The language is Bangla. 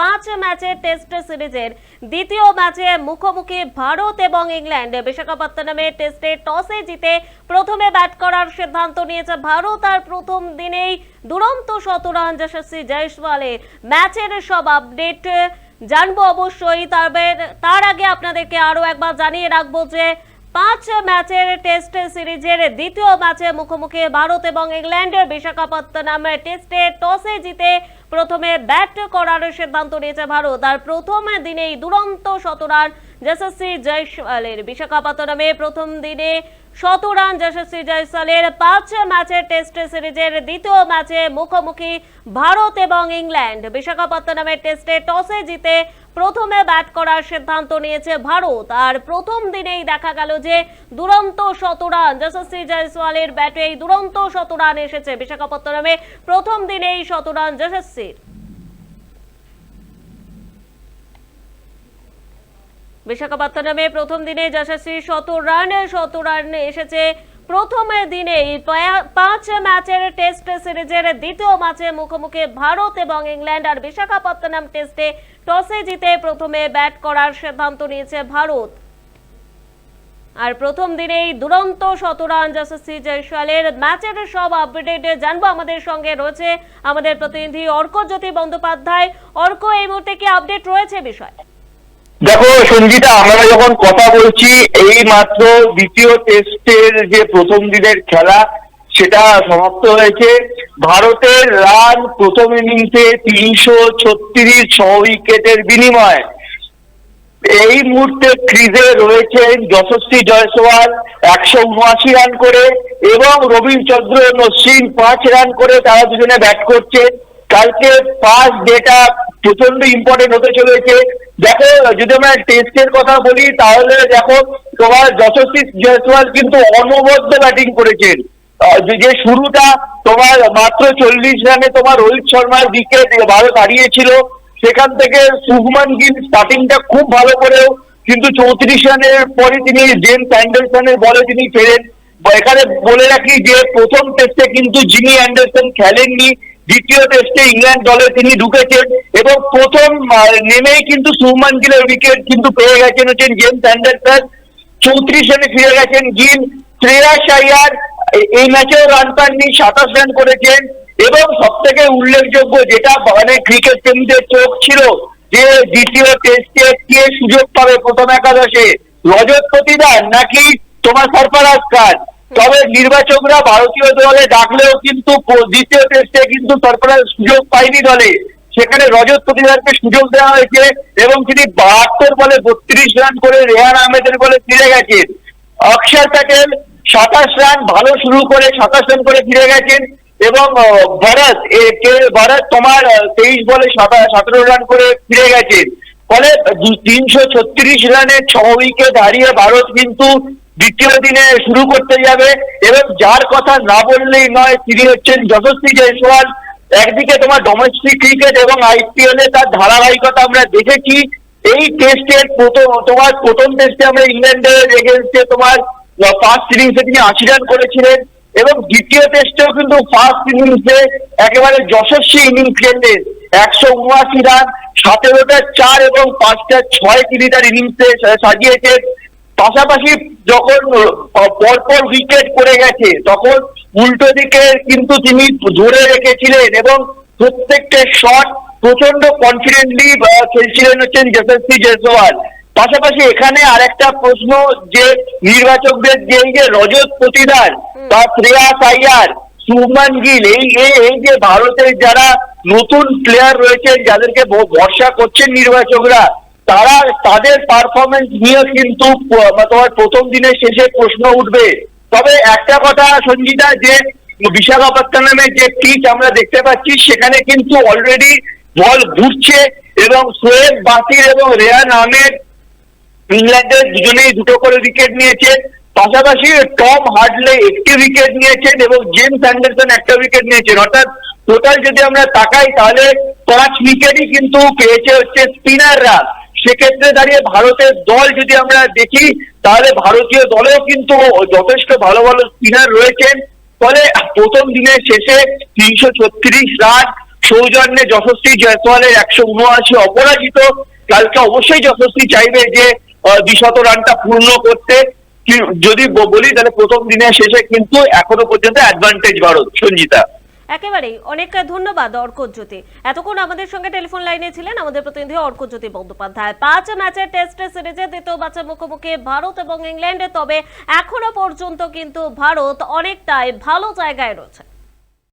পাঁচ ম্যাচের টেস্ট সিরিজের দ্বিতীয় ম্যাচে মুখোমুখি ভারত এবং ইংল্যান্ড। বিশাখাপত্তনমে টেস্টে টসে জিতে প্রথমে ব্যাট করার সিদ্ধান্ত নিয়েছে ভারত আর প্রথম দিনেই দুরন্ত শতরান যশস্বী জয়সওয়ালের ম্যাচের সব আপডেট জানব অবশ্যই। তবে তার আগে আপনাদেরকে আরও একবার জানিয়ে রাখব যে পাঁচ ম্যাচের টেস্ট সিরিজের দ্বিতীয় ম্যাচে মুখোমুখি ভারত এবং ইংল্যান্ডের বিশাখাপত্তনম টেস্টে টসে জিতে প্রথমে ব্যাট করার সিদ্ধান্ত নিয়েছে ভারত, আর প্রথম দিনেই দুরন্ত শতরান যশস্বী জয়সওয়ালের। বিশাখাপত্তনমে প্রথম দিনে শতরান যশস্বী জয়সওয়ালের। পাঁচ ম্যাচের টেস্ট সিরিজের দ্বিতীয় ম্যাচে মুখোমুখি ভারত এবং ইংল্যান্ড। বিশাখাপত্তনমের টেস্টে টসে জিতে প্রথমে ব্যাট করার সিদ্ধান্ত নিয়েছে ভারত, আর প্রথম দিনেই দেখা গেল যে দুরন্ত শতরান যশস্বী জয়সওয়ালের ব্যাটে এই দুরন্ত শতরান এসেছে বিশাখাপত্তনমে। প্রথম দিনেই শতরান যশস্বীর। বিশাখাপত্তনমে প্রথম দিনে যশস্বী শত রান শত রান এসেছে প্রথম দিনেই পাঁচ ম্যাচের টেস্ট সিরিজের দ্বিতীয় ম্যাচে মুখোমুখি ভারত এবং ইংল্যান্ড আর বিশাখাপত্তনম টেস্টে টসে জিতে প্রথমে ব্যাট করার সিদ্ধান্ত নিয়েছে ভারত। আর প্রথম দিনেই দুরন্ত শতরান যশস্বী জয়সওয়ালের ম্যাচের সব আপডেট জানব। আমাদের সঙ্গে রয়েছে আমাদের প্রতিনিধি অর্ক জ্যোতি বন্দ্যোপাধ্যায়। অর্ক, এই মুহূর্তে কি আপডেট রয়েছে বিষয়? দেখো সঞ্জিতা, আমরা যখন কথা বলছি এই মাত্র দ্বিতীয় টেস্টের যে প্রথম দিনের খেলা, সেটা সমাপ্ত হয়েছে। ভারতের রান প্রথম ইনিংসে তিনশো ছত্রিশ ছ উইকেটের বিনিময়ে। এই মুহূর্তে ক্রিজে রয়েছেন যশস্বী জয়সওয়াল, একশো উনআশি রান করে, এবং রবীন্দ্রচন্দ্র অশ্বিন পাঁচ রান করে তারা দুজনে ব্যাট করছে। কালকে পাঁচ ডেটা প্রচণ্ড ইম্পর্টেন্ট হতে চলেছে। দেখো, যদি আমরা টেস্টের কথা বলি, তাহলে দেখো, তোমার যশস্বী জয়সওয়াল কিন্তু অনবদ্য ব্যাটিং করেছেন। যে শুরুটা তোমার মাত্র চল্লিশ রানে তোমার রোহিত শর্মার উইকেট ভারত হারিয়েছিল সেখান থেকে শুভমান গিল স্টার্টিংটা খুব ভালো করেও, কিন্তু চৌত্রিশ রানের পরে তিনি জেমস অ্যান্ডারসনের বলে তিনি ফেরেন। এখানে বলে রাখি যে, প্রথম টেস্টে কিন্তু জিমি অ্যান্ডারসন খেলেননি দ্বিতীয় টেস্টে ইংল্যান্ড দলে তিনি ঢুকেছেন এবং প্রথম নেমেই কিন্তু শুভমান গিলের উইকেট কিন্তু পেয়ে গেছেন হচ্ছেন জেমস অ্যান্ডারসন চৌত্রিশ রানে ফিরে গেছেন গিল। শ্রেয়াস আইয়ার এ- এই ম্যাচেও রান পাননি, সাতাশ রান করেছেন এবং সব থেকে উল্লেখযোগ্য যেটা মানে ক্রিকেট প্রেমীদের চোখ ছিল যে দ্বিতীয় টেস্টে কে সুযোগ পাবে প্রথম একাদশে? রজত প্রতিদান নাকি তোমার সরফরাজ খান? তবে নির্বাচকরা ভারতীয় দলে ডাকলেও কিন্তু দ্বিতীয় টেস্টে কিন্তু সরফরাজ সুযোগ পায়নি দলে। সেখানে রজত প্রতিদানকে সুযোগ দেওয়া হয়েছে এবং তিনি বাহাত্তর বলে বত্রিশ রান করে রেহান আহমেদের বলে ফিরে গেছেন। অক্ষর প্যাটেল সাতাশ রান ভালো শুরু করে সাতাশ রান করে ফিরে গেছেন এবং ভরত ভরত তোমার তেইশ বলে সাতা- সতেরো রান করে ফিরে গেছেন। ফলে তিনশো ছত্রিশ রানে ছ উইকেট হারিয়ে ভারত কিন্তু দ্বিতীয় দিনে শুরু করতে যাবে। এবং যার কথা না বললেই নয়, তিনি হচ্ছেন যশস্বী জয়সওয়াল। একদিকে তোমার ডোমেস্টিক ক্রিকেট এবং আইপিএল এ তার ধারাবাহিকতা আমরা দেখেছি। এই টেস্টের প্রথম, তোমার প্রথম টেস্টে আমরা ইংল্যান্ডের এগেনস্টে তোমার ফার্স্ট ইনিংসে তিনি আশি রান করেছিলেন। এবং দ্বিতীয় টেস্টেও কিন্তু ফার্স্ট ইনিংসে একেবারে যশস্বী ইনিংস খেললেন একশো উনআশি রান সতেরোটা চার এবং পাঁচটা ছয় তিনি তার ইনিংসে সাজিয়েছেন। পাশাপাশি যখন পরপর উইকেট পড়ে গেছে তখন উল্টো দিকে কিন্তু তিনি ধরে রেখেছিলেন এবং প্রত্যেকটা শট প্রচণ্ড কনফিডেন্টলি খেলছিলেন হচ্ছেন যশস্বী জয়সওয়াল পাশাপাশি এখানে আরেকটা প্রশ্ন যে নির্বাচকদের যে এই যে রজত প্রতিদান বা শ্রেয়াস আইয়ার শুভমান গিল এই এই এই যে ভারতের যারা নতুন প্লেয়ার রয়েছেন যাদেরকে ভরসা করছেন নির্বাচকরা তারা তাদের পারফরমেন্স নিয়ে কিন্তু বা তোমার প্রথম দিনের শেষে প্রশ্ন উঠবে। তবে একটা কথা সঞ্জিতা, যে বিশাখাপত্তনমের যে পিচ আমরা দেখতে পাচ্ছি, সেখানে কিন্তু অলরেডি বল ঘুরছে এবং সোয়েব বাসির এবং রেয়ান আহমেদ ইংল্যান্ডের দুজনেই দুটো করে উইকেট নিয়েছে। পাশাপাশি টম হার্ডলে একটি উইকেট নিয়েছেন এবং জেমস অ্যান্ডারসন একটা উইকেট নিয়েছেন। অর্থাৎ টোটাল যদি আমরা তাকাই, তাহলে পাঁচ উইকেটই কিন্তু পেয়েছে হচ্ছে স্পিনাররা সেক্ষেত্রে দাঁড়িয়ে ভারতের দল যদি আমরা দেখি, তাহলে ভারতীয় দলেও কিন্তু যথেষ্ট ভালো ভালো স্পিনার রয়েছেন। ফলে প্রথম দিনের শেষে তিনশো ছত্রিশ রান সৌজন্যে যশস্বী জয়সওয়ালের একশো উনআশি অপরাজিত। কালকে অবশ্যই যশস্বী চাইবে যে দ্বিশত রানটা পূর্ণ করতে। যদি বলি, তাহলে প্রথম দিনের শেষে কিন্তু এখনও পর্যন্ত অ্যাডভান্টেজ ভারত, সঞ্জিতা। একেবারেই। অনেক ধন্যবাদ অর্কজ্যোতি এতক্ষণ আমাদের সঙ্গে টেলিফোন লাইনে ছিলেন আমাদের প্রতিনিধি অর্কজ্যোতি বন্দ্যোপাধ্যায়। পাঁচ ম্যাচের টেস্ট সিরিজে দ্বিতীয় ম্যাচের মুখোমুখি ভারত এবং ইংল্যান্ডে, তবে এখনও পর্যন্ত কিন্তু ভারত অনেকটাই ভালো জায়গায় রয়েছে।